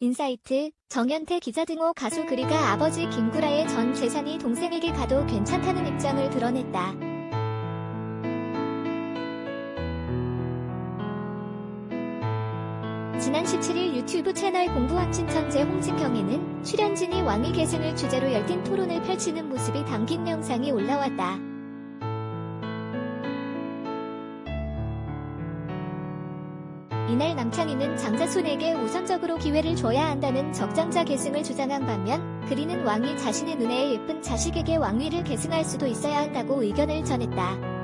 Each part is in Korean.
인사이트, 정현태 기자 등호 가수 그리가 아버지 김구라의 전 재산이 동생에게 가도 괜찮다는 입장을 드러냈다. 지난 17일 유튜브 채널 공부확진 천재 홍진경에는 출연진이 왕위 계승을 주제로 열띤 토론을 펼치는 모습이 담긴 영상이 올라왔다. 이날 남창희는 장자손에게 우선적으로 기회를 줘야 한다는 적장자 계승을 주장한 반면 그리는 왕이 자신의 눈에 예쁜 자식에게 왕위를 계승할 수도 있어야 한다고 의견을 전했다.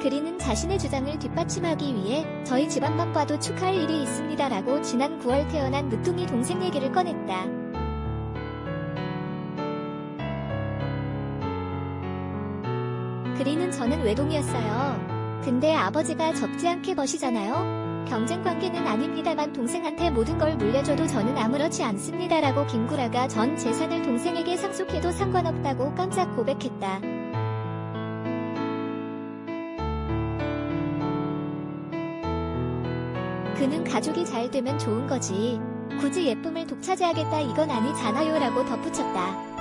그리는 자신의 주장을 뒷받침하기 위해 저희 집안만 봐도 축하할 일이 있습니다라고 지난 9월 태어난 늦둥이 동생 얘기를 꺼냈다. 그리는 저는 외동이었어요. 근데 아버지가 적지 않게 버시잖아요. 경쟁 관계는 아닙니다만 동생한테 모든 걸 물려줘도 저는 아무렇지 않습니다라고 김구라가 전 재산을 동생에게 상속해도 상관없다고 깜짝 고백했다. 그는 가족이 잘 되면 좋은 거지. 굳이 예쁨을 독차지하겠다 이건 아니잖아요 라고 덧붙였다.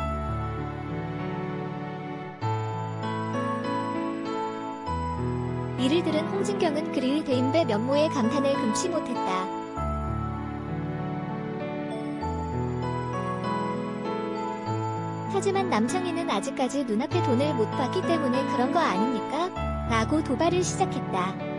이를 들은 홍진경은 그리의 대인배 면모에 감탄을 금치 못했다. 하지만 남창희는 아직까지 눈앞에 돈을 못 봤기 때문에 그런 거 아닙니까? 라고 도발을 시작했다.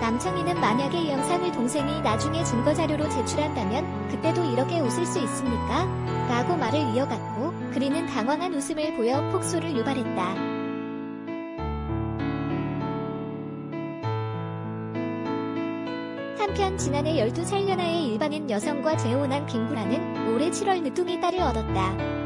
남창희는 만약에 이 영상을 동생이 나중에 증거자료로 제출한다면 그때도 이렇게 웃을 수 있습니까? 라고 말을 이어갔고 그리는 당황한 웃음을 보여 폭소를 유발했다. 한편 지난해 12살 연하의 일반인 여성과 재혼한 김구라는 올해 7월 늦둥이 딸을 얻었다.